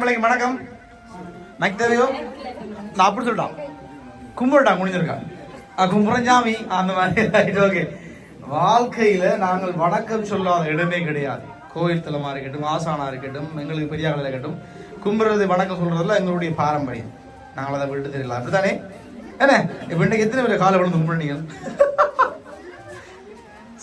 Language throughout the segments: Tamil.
பொம்பளைக்கு வணக்கம். மைக் தேவையோ நான் அப்படி சொல்லிட்டான் கும்பிடட்டா முடிஞ்சிருக்கான் ஆ, சாமி. அந்த மாதிரி ரைட் ஓகே வாழ்க்கையில நாங்கள் வணக்கம் சொல்லாத இடமே கிடையாது. கோயில் தலமா இருக்கட்டும் ஆசானா இருக்கட்டும் எங்களுக்கு பெரிய பெரியார்கள் இருக்கட்டும் கும்பிடுறது வணக்கம் சொல்றதுல எங்களுடைய பாரம்பரியம். நாங்கள் அதை விட்டு தெரியல அப்படித்தானே? என்ன? இப்ப இன்னைக்கு எத்தனை பேர் காலை விழுந்து கும்பிடுனீங்க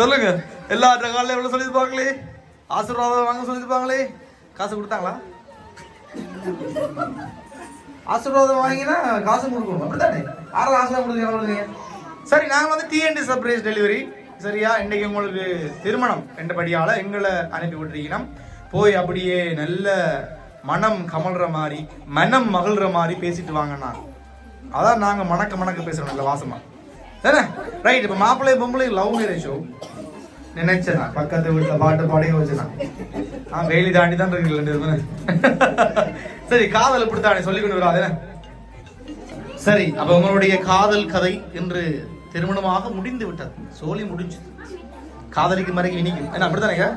சொல்லுங்க. எல்லா காலையில எவ்வளோ சொல்லியிருப்பாங்களே? ஆசீர்வாதம் வாங்க சொல்லியிருப்பாங்களே? காசு கொடுத்தாங்களா? ஆசீர்வாதம் வாங்கினா காசு கொடுக்கணும். அப்படித்தானே? யாரும் ஆசீர்வாதம் கொடுக்குறீங்க சரி நாங்கள் வந்து டிஎன்டி சர்ப்ரைஸ் டெலிவரி சரியா? இன்னைக்கு உங்களுக்கு திருமணம். என்றபடியால எங்களை அனுப்பி விட்டுருக்கணும் போய் அப்படியே நல்ல மனம் கமல்ற மாதிரி மனம் மகிழ்ற மாதிரி பேசிட்டு வாங்கண்ணா. அதான் நாங்கள் மணக்க மணக்க பேசுகிறோம் நல்ல வாசமா. தானே? ரைட் இப்போ மாப்பிள்ளை பொம்பளை லவ் மேரேஜோ ஷோ நினைச்சேன் நான். பக்கத்து வீட்டுல பாட்டு பாடைய வச்சுனா ஆஹ் வேலி தாண்டி தான் இருக்கு ரெண்டு சரி காதல் இப்படித்தானே சொல்லி கொண்டு வராது சரி அப்ப உங்களுடைய காதல் கதை இன்று திருமணமாக முடிந்து விட்டது. சோலி முடிஞ்சு காதலிக்கு மறைக்கு இனிக்கும். என்ன அப்படித்தானேங்க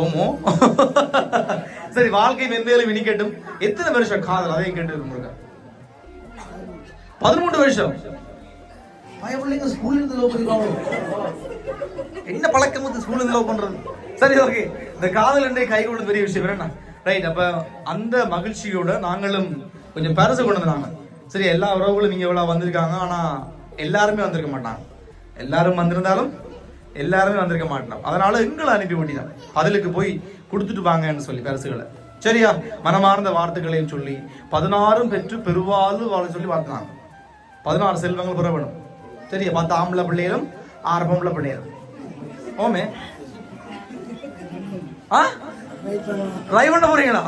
ஓமோ? சரி வாழ்க்கை மென்மேலும் இனிக்கட்டும். எத்தனை வருஷம் காதல்? அதையும் கேட்டு முருக பதிமூன்று வருஷம். பய பிள்ளைங்க ஸ்கூல்ல இருந்து லவ் பண்ணிருக்காங்க என்ன பழக்கம் வந்து ஸ்கூல்ல இருந்து லவ் பண்றது? சரி ஓகே இந்த காதல் என்றே கை கொடுத்த பெரிய விஷயம் வேணா ரைட் அப்ப அந்த மகிழ்ச்சியோட நாங்களும் கொஞ்சம் பரிசு கொண்டு வந்தாங்க. சரி எல்லா உறவுகளும் நீங்க இவ்வளவு வந்திருக்காங்க ஆனா எல்லாருமே வந்திருக்க மாட்டாங்க. எல்லாரும் வந்திருந்தாலும் எல்லாருமே வந்திருக்க மாட்டோம். அதனால எங்களை அனுப்பி விட்டினான் பதிலுக்கு போய் கொடுத்துட்டு வாங்கன்னு சொல்லி பரிசுகளை. சரியா? மனமார்ந்த வார்த்தைகளையும் சொல்லி பதினாறும் பெற்று பெருவாழ்வு வாழ சொல்லி வாழ்த்தினாங்க. பதினாறு செல்வங்கள் பெற வேணும் சரியா பத்து ஆம்பளை பிள்ளைகளும் ஆறு பொம்பளை பிள்ளைகளும். ஓமே. ஆ? ட்ரைவ் பண்ண போறீங்களா?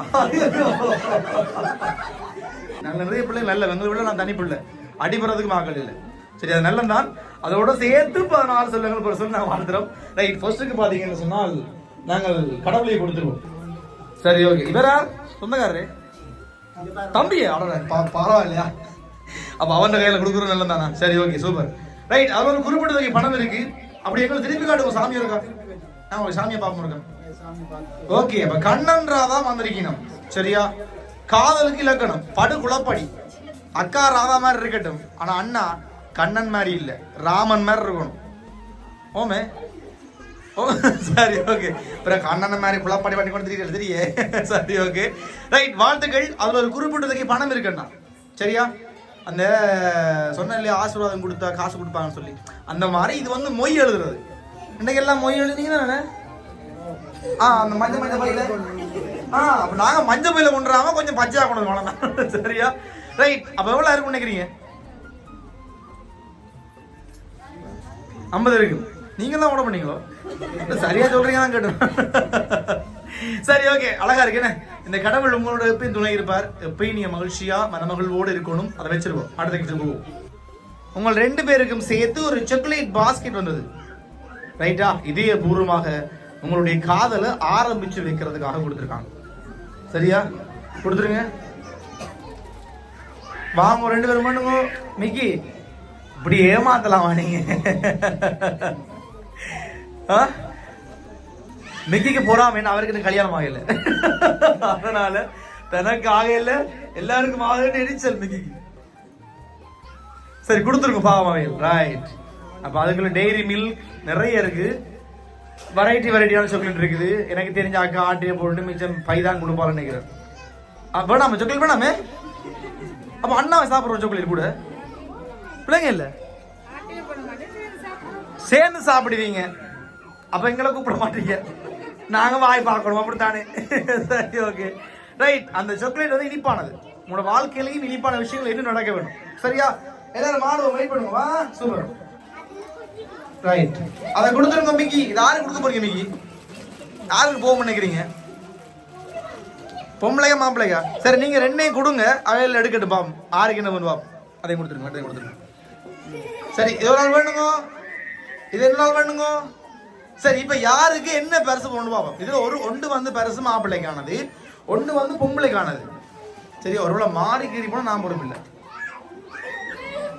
நாங்க நிறைய பிள்ளைங்க நல்ல எங்களை விட நான் தனி பிள்ளை. அடிபடுறதுக்கு மாக்கள் இல்லை. சரி அது நல்ல தான். அதோட சேர்த்து பதினாலு செல்வங்கள் ஒரு சொல்லி நாங்கள் வாழ்த்துறோம். ரைட் ஃபர்ஸ்ட்டுக்கு பார்த்தீங்கன்னு சொன்னால் நாங்கள் கடவுளையை கொடுத்துருவோம். சரி ஓகே இவரா சொந்தக்காரரு? தம்பியே அவ்வளோ பரவாயில்லையா? அப்போ அவன் கையில் கொடுக்குறோம் நல்லந்தானா சரி ஓகே சூப்பர் ரைட் அவர் ஒரு குறிப்பிட்ட பணம் இருக்கு. அப்படி எங்களுக்கு திருப்பி காட்டுவோம் சாமி இருக்கா? நான் ஒரு சாமியை பார்ப்போம் இருக்கா ஓகே அப்ப கண்ணன்றாதா வந்திருக்கணும். சரியா? காதலுக்கு இலக்கணம் படு குளப்படி அக்கா ராதா மாதிரி இருக்கட்டும். ஆனா அண்ணா கண்ணன் மாதிரி இல்ல ராமன் மாதிரி இருக்கணும். ஓமே. ஓ சரி ஓகே அப்புறம் கண்ணன் மாதிரி குளப்படி பண்ணி கொண்டு தெரியல தெரியே சரி ஓகே ரைட் வாழ்த்துக்கள். அதுல ஒரு குறிப்பிட்டதுக்கு பணம் இருக்குண்ணா சரியா? அந்த சொன்ன இல்லையா ஆசீர்வாதம் கொடுத்தா காசு கொடுப்பாங்கன்னு சொல்லி. அந்த மாதிரி இது வந்து மொய் எழுதுறது. இன்னைக்கு எல்லாம் மொய் எழுதுனீங்கன்னா ஆ அந்த மஞ்சள் மஞ்சள் பையில ஆ அப்போ நாங்கள் மஞ்சள் பையில கொண்டுறாம கொஞ்சம் பச்சையாக கொண்டு வரலாம் சரியா? ரைட் அப்போ எவ்வளோ இருக்கும் நினைக்கிறீங்க? ஐம்பது இருக்கும் நீங்க தான் ஓட பண்ணீங்களோ சரியா சொல்றீங்க தான் கேட்டேன். சரி ஓகே அழகா இருக்கு. என்ன? இந்த கடவுள் உங்களோட எப்பயும் துணை இருப்பார். எப்பயும் நீங்க மகிழ்ச்சியா மனமகிழ்வோடு இருக்கணும் அதை வச்சிருவோம். அடுத்த கிட்ட போவோம். உங்கள் ரெண்டு பேருக்கும் சேர்த்து ஒரு சாக்லேட் பாஸ்கெட் வந்தது. ரைட்டா இதய பூர்வமாக உங்களுடைய காதலை ஆரம்பிச்சு வைக்கிறதுக்காக கொடுத்துருக்காங்க. சரியா? கொடுத்துருங்க. வாங்க ரெண்டு பேரும் பண்ணுங்க. மிக்கி இப்படி ஏமாத்தலாமா நீங்க? ஆ? மிக்கிக்கு போறாம அவருக்கு கல்யாணம் ஆகல. அதனால தனக்கு ஆகல எல்லாருக்கும் ஆகலன்னு எரிச்சல் மிக்கிக்கு. சரி கொடுத்துருங்க பாவமாவையில் ரைட் அப்ப அதுக்குள்ள டெய்ரி மில்க் நிறைய இருக்கு. வெரைட்டி வெரைட்டியான சாக்லேட் இருக்குது. எனக்கு தெரிஞ்ச அக்கா ஆட்டிய போட்டு மிச்சம் பைதான் கொடுப்பாருன்னு நினைக்கிறேன். அப்போ வேணாமே சாக்லேட் வேணாமே. அப்ப அண்ணாவை சாப்பிடுறோம் சாக்லேட் கூட. பிள்ளைங்க இல்ல? சேர்ந்து சாப்பிடுவீங்க. அப்ப எங்களை கூப்பிட மாட்டீங்க. நாங்க வாய் பார்க்கணும் அப்படித்தானே? சரி ஓகே ரைட் அந்த சாக்லேட் வந்து இனிப்பானது. உங்களோட வாழ்க்கையிலையும் இனிப்பான விஷயங்கள் இன்னும் நடக்க வேணும்? சரியா? எல்லாரும் மாடுவோம் வெயிட் பண்ணுங்க வா. சூப்பர். ரைட் அதை கொடுத்துருங்க மிக்கி. இது யாருக்கு கொடுத்து போறீங்க மிக்கி? யாருக்கு போக நினைக்கிறீங்க? பொம்பளையா மாப்பிள்ளையா? சரி நீங்க ரெண்டையும் கொடுங்க. அவையில் எடுக்கட்டு பாம் ஆறுக்கு என்ன பண்ணுவா? அதையும் கொடுத்துருங்க அதையும் கொடுத்துருங்க. சரி இது ஒரு நாள் வேணுங்க? இது என்ன நாள் வேணுங்க? சரி இப்ப யாருக்கு என்ன பரிசு கொண்டு பார்ப்போம் இதுல ஒரு ஒன்று வந்து பரிசு மாப்பிள்ளைக்கானது ஒன்று வந்து பொம்பளைக்கானது. சரி ஒருவேளை மாறி கீறி போனா நான் பொறுப்பில்லை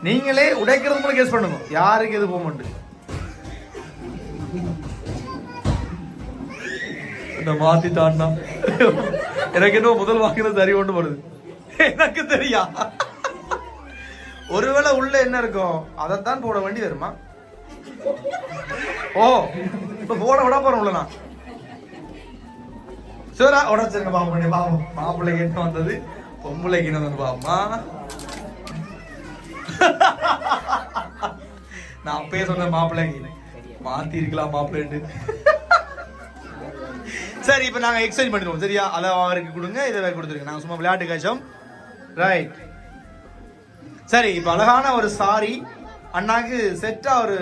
நீங்களே உடைக்கிறது மூலம் கேஸ் பண்ணுங்க. யாருக்கு எது போக மாட்டேன் இந்த மாத்திட்டான்னா எனக்கு என்ன முதல் வாங்கினது சரி ஒன்று வருது. எனக்கு தெரியா? ஒருவேளை உள்ள என்ன இருக்கும்? அதைத்தான் போட வேண்டி வருமா? ஓ இப்ப போட விட போறோம் உள்ள நான் சரி உடச்சிருங்க பாவம் பண்ணி பாவம். மாப்பிள்ளைக்கு என்ன வந்தது பொம்பளைக்கு என்ன வந்து பாவமா? நான் அப்பயே சொன்னேன் மாப்பிள்ளைக்கு. மாத்தி இருக்கலாம் மாப்பிள்ளைன்னு சரி இப்போ நாங்க எக்ஸ்சேஞ்ச் பண்ணிடுவோம் சரியா? அதை அவருக்கு கொடுங்க இதை கொடுத்துருங்க. நாங்க சும்மா விளையாட்டு காய்ச்சோம். ரைட் சரி இப்போ அழகான ஒரு சாரி அண்ணாக்கு செட்டா ஒரு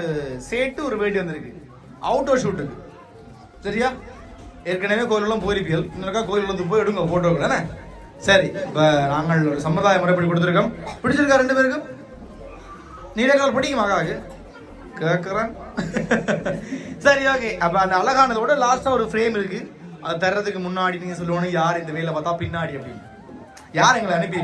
சேட்டு ஒரு வேண்டி வந்திருக்கு. அவுட்டோர் ஷூட்டுக்கு சரியா? ஏற்கனவே கோயிலெல்லாம் போயிருப்பீர்கள். இன்னொருக்கா கோயில் வந்து போய் எடுங்க போட்டோ என்ன? சரி இப்போ நாங்கள் ஒரு சம்பிரதாய முறைப்படி கொடுத்துருக்கோம். பிடிச்சிருக்கா ரெண்டு பேருக்கும் நீலக்கால் பிடிக்கும் மகாவுக்கு கேட்குறேன் சரி ஓகே அப்போ அந்த அழகானதோட லாஸ்ட்டாக ஒரு ஃப்ரேம் இருக்குது அது தர்றதுக்கு முன்னாடி நீங்கள் சொல்லுவோன்னு யார் இந்த வேலை பார்த்தா பின்னாடி அப்படின்னு. யார் எங்களை அனுப்பி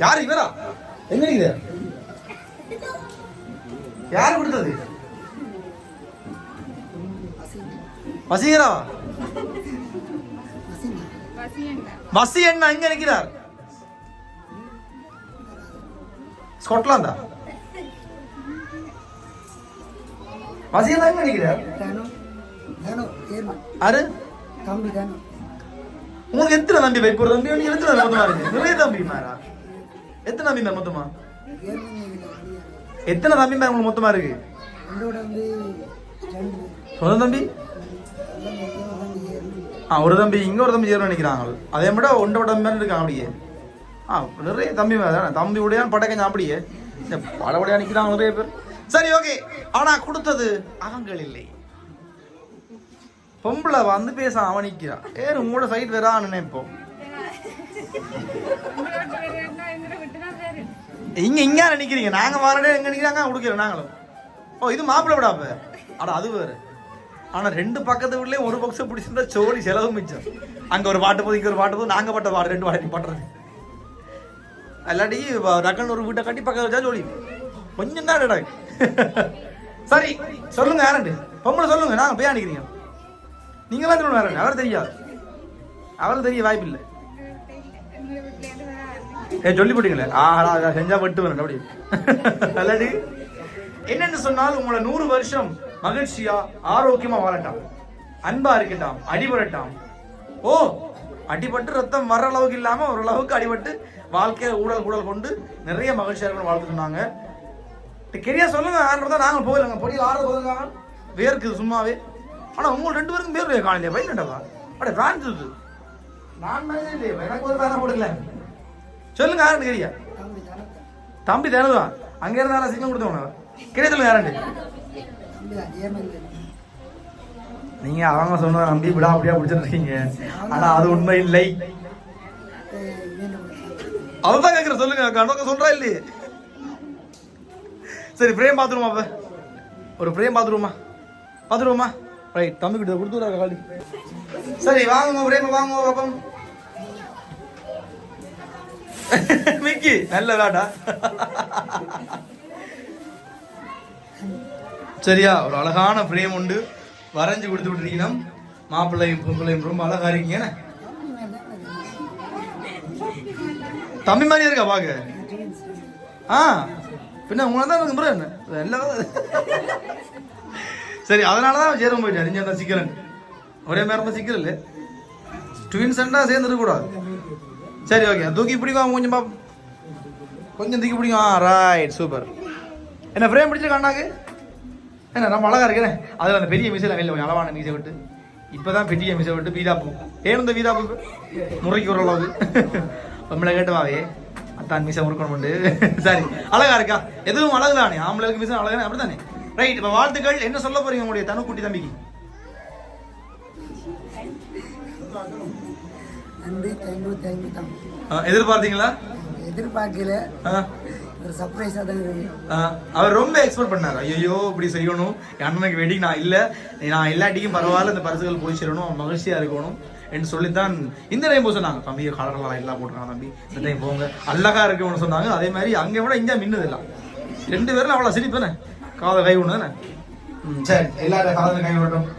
யார் இவரா? எங்க நீங்க யார் கொடுத்தது? வசீகரா வசி அண்ணா எங்க நிக்கிறார்? ஸ்காட்லாந்தா? வசி அண்ணா எங்க ஏர்மா அரு தம்பி உங்களுக்கு எத்தனை தம்பி பைக் ஒரு தம்பி? எத்தனை இருக்கு நிறைய தம்பி மாரா எத்தனை தம்பி மேம் மொத்தமா? எத்தனை தம்பி மேம் உங்களுக்கு மொத்தமா இருக்கு? சொந்த தம்பி? ஆ ஒரு தம்பி இங்க ஒரு தம்பி சேரும் நினைக்கிறாங்க அதே விட ஒன்றை விட மாதிரி இருக்காங்க அப்படியே. ஆ நிறைய தம்பி மேல தானே. தம்பி உடையான் படக்கஞ்சா அப்படியே. இந்த பட உடையா நிக்கிறாங்க நிறைய பேர். சரி ஓகே. ஆனா கொடுத்தது அவங்கள் இல்லை. பொம்பளை வந்து பேச அவன் நிக்கிறா ஏன் உங்களோட சைட் வேற நினைப்போம் இங்க இங்க நினைக்கிறீங்க நாங்க வரடே எங்க நினைக்கிறாங்க கொடுக்கிறோம் நாங்களும். ஓ இது மாப்பிள்ளை விடாப்ப அட அது வேறு. ஆனா ரெண்டு பக்கத்து வீட்லயே ஒரு பக்ஸ பிடிச்சிருந்தா சோடி செலவு மிச்சம். அங்க ஒரு பாட்டு போது இங்க ஒரு பாட்டு போது நாங்க பட்ட பாடு ரெண்டு பாட்டு பண்றது. இல்லாட்டி டக்குன்னு ஒரு வீட்டை கட்டி பக்கத்தில் வச்சா ஜோடி கொஞ்சம் தான் இடம். சரி சொல்லுங்க யாரண்டு? பொம்பளை சொல்லுங்க நாங்க போய் அனுக்கிறீங்க நீங்களாம் சொல்லணும் யாரண்டு? அவர் தெரியாது. அவருக்கு தெரிய வாய்ப்பு இல்லை ஏ சொல்லி போட்டீங்களே ஆஹா செஞ்சா பட்டு வரேன் அப்படி. அல்லாடி என்னென்னு சொன்னால் உங்களை நூறு வருஷம் மகிழ்ச்சியா ஆரோக்கியமா வாழட்டாம். அன்பா இருக்கட்டாம் அடிபடட்டாம். ஓ அடிபட்டு ரத்தம் வர அளவுக்கு இல்லாம ஓரளவுக்கு அடிபட்டு வாழ்க்கையில ஊடல் கூடல் கொண்டு நிறைய மகிழ்ச்சியா இருக்கணும் வாழ்த்து சொன்னாங்க கெரியா சொல்லுங்க ஆடுறதா நாங்க போயிடலாங்க. பொடியில் ஆடுறது போதுங்க. வேர்க்குது சும்மாவே. ஆனா உங்க ரெண்டு பேருக்கும் பேர் காலையில பையன்டா அப்படியே பிரான்ஸ் இருக்கு நான் இல்லையே எனக்கு ஒரு பேனர் போடல சொல்லுங்க யாருன்னு கேரியா தம்பி தனத்தை தம்பி தனதுவா? அங்க இருந்தாலும் சிங்கம் கொடுத்தவன கிடையாது சொல்லுங்க யாருண்டு நீங்க அவங்க சொன்னதை நம்பி விடா அப்படியா பிடிச்சிட்டு இருக்கீங்க ஆனா அது உண்மை இல்லை. மீண்டும் அவதான் கேக்குற சொல்லுங்க கணக்க சொல்றா இல்லையே? சரி பிரேம் பாத்துருமா அப்ப. ஒரு பிரேம் பாத்துருமா பாத்துருவோமா? ரைட் தம்பி கிட்ட கொடுத்துருவாங்க காலி. சரி வாங்க பிரேம் வாங்க பாப்போம் மிக்கி நல்ல விளாட்டா சரியா ஒரு அழகான பிரேம் உண்டு. வரைஞ்சு கொடுத்து விட்டுருக்கணும் மாப்பிள்ளையும் பொம்பளையும் ரொம்ப அழகா இருக்கீங்க. தம்பி மாதிரியே இருக்கா பாக்க? ஆ பின்ன உங்களை தான் இருக்கு என்ன? எல்லாம் சரி அதனால தான் சேரும் போயிட்டேன் அறிஞ்சா தான் சிக்கிறேன் ஒரே தான் சிக்கல் இல்லை. ட்வின்ஸ் சேர்ந்துருக்க கூடாது. சரி ஓகே தூக்கி பிடிக்கும் கொஞ்சம் பாப்போம் கொஞ்சம் தூக்கி பிடிக்கும். ஆ ரைட் சூப்பர் என்ன ஃப்ரேம் பிடிச்சிருக்கா அண்ணாக்கு? என்ன நம்ம அழகாக இருக்கிறேன் அதில் அந்த பெரிய மீசையில் வெளியில் கொஞ்சம் அளவான மீசை விட்டு இப்போ தான் பெரிய மீசை விட்டு வீராப்பு ஏன் இந்த வீராப்பு முறைக்கு ஒரு அளவு நம்மளை கேட்டுவாவே அத்தான் மீசை முறுக்கணும் உண்டு. சரி அழகா இருக்கா? எதுவும் அழகு தானே? ஆம்பளைக்கு மீசை அப்படி தானே ரைட் இப்போ வாழ்த்துக்கள். என்ன சொல்ல போறீங்க உங்களுடைய தனுக்குட்டி தம்பிக்கு? நன்றி தேங்க்யூ தேங்க்யூ தம்பி எதிர்பார்த்தீங்களா? எதிர்பார்க்கல. ஒரு சர்ப்ரைஸாக தான் அவர் ரொம்ப எக்ஸ்பெக்ட் பண்ணார். ஐயோ இப்படி செய்யணும். என் அண்ணனுக்கு வெட்டிங் நான் இல்லை. நான் இல்லாட்டிக்கும் பரவாயில்ல இந்த பரிசுகள் போய் சேரணும். மகிழ்ச்சியா இருக்கணும் என்று சொல்லித்தான் இந்த டைம் போக சொன்னாங்க. தம்பி கலர்லாம் எல்லாம் போட்டுருக்காங்க தம்பி. இந்த டைம் போங்க. அழகா இருக்குன்னு சொன்னாங்க. அதே மாதிரி அங்கே விட இங்கே மின்னுது ரெண்டு பேரும் அவ்வளோ சிரிப்பானே காதை கை ஒன்று தானே? சரி எல்லாரும் காதல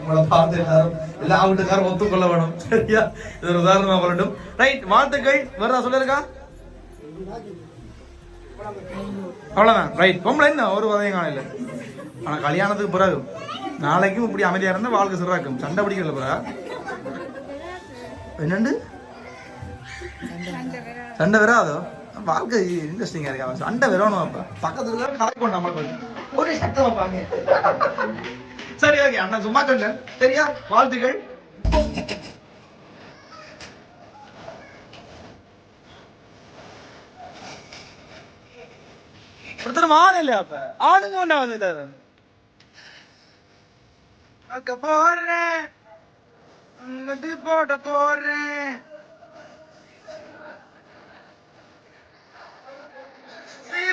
உங்களை பார்த்து எல்லாரும் எல்லா வீட்டுக்காரும் ஒத்துக்கொள்ள வேணும் சரியா இது ஒரு உதாரணமா வரட்டும் ரைட் வாழ்த்துக்கள் வேறதா சொல்லிருக்கா அவ்வளவுதான் ரைட் பொம்பளை என்ன ஒரு உதவியும் காணல ஆனா கல்யாணத்துக்கு பிறகு நாளைக்கும் இப்படி அமைதியா இருந்தா வாழ்க்கை சிறாக்கும் சண்டை பிடிக்கல பிறகு என்னண்டு சண்டை வராதோ வாழ்க்கை இன்ட்ரெஸ்டிங்கா இருக்கா சண்டை வரணும் அப்ப பக்கத்துல கதை கொண்டு நம்ம ஒரு சத்தம் வைப்பாங்க சரி ஓகே அண்ணா சும்மா சொன்னேன் சரியா? வாழ்த்துகள் ஒருத்தர் ஆண் இல்லையா அப்ப? ஆணுங்க ஒண்ணா வந்துட்டாரு. அக்க போறேன்.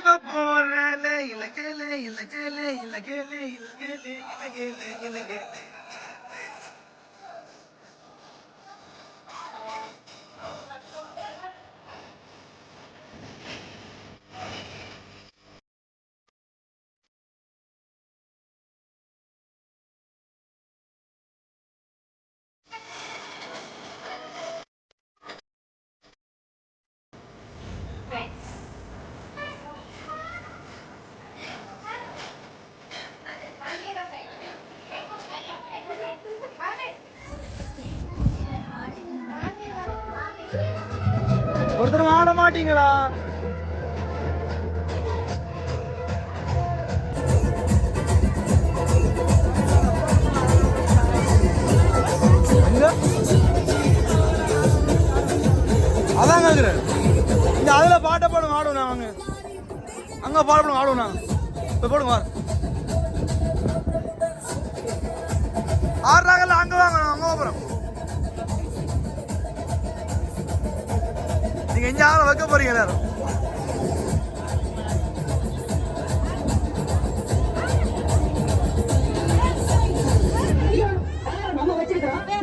போறேன் சீவ போறேன் இலக்கேலே இலக்கேலே இலக்கேலே இலக்கேலே இலக்கேலே இலக்கேலே மாட்டீங்களா? அதான் கேக்குறேன் இந்த அதுல பாட்டை போடுங்க ஆடுவோம் நாங்க அங்க. பாட போடுங்க ஆடுவோம் நாங்க இப்ப போடுங்க வாரு. ஆடுறாங்கல்ல அங்க வாங்க அங்க நீங்க எங்கேயாவது வைக்க போறீங்க எல்லாரும்?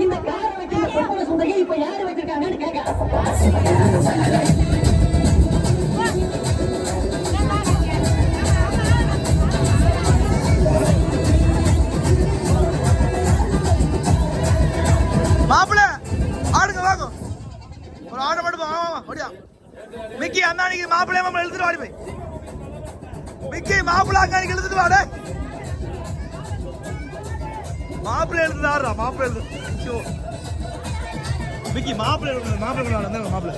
இந்த காரை வைக்கிற இப்ப யாரு வச்சிருக்காங்கன்னு கேட்க. மாப்பிள்ளை ஐயோ. மிக்கி மாப்பிள்ளை மாப்பிள்ளை கொண்டு வாடா மாப்பிள்ளை.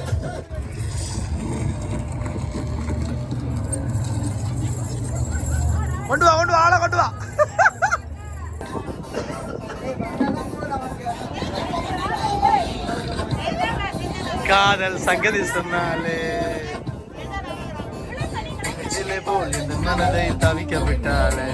கொண்டு வா கொண்டு வா ஆளை கொண்டு வா. காதல் சங்கதி சொன்னாலே. போல் இந்த மனதை தவிக்க விட்டாலே.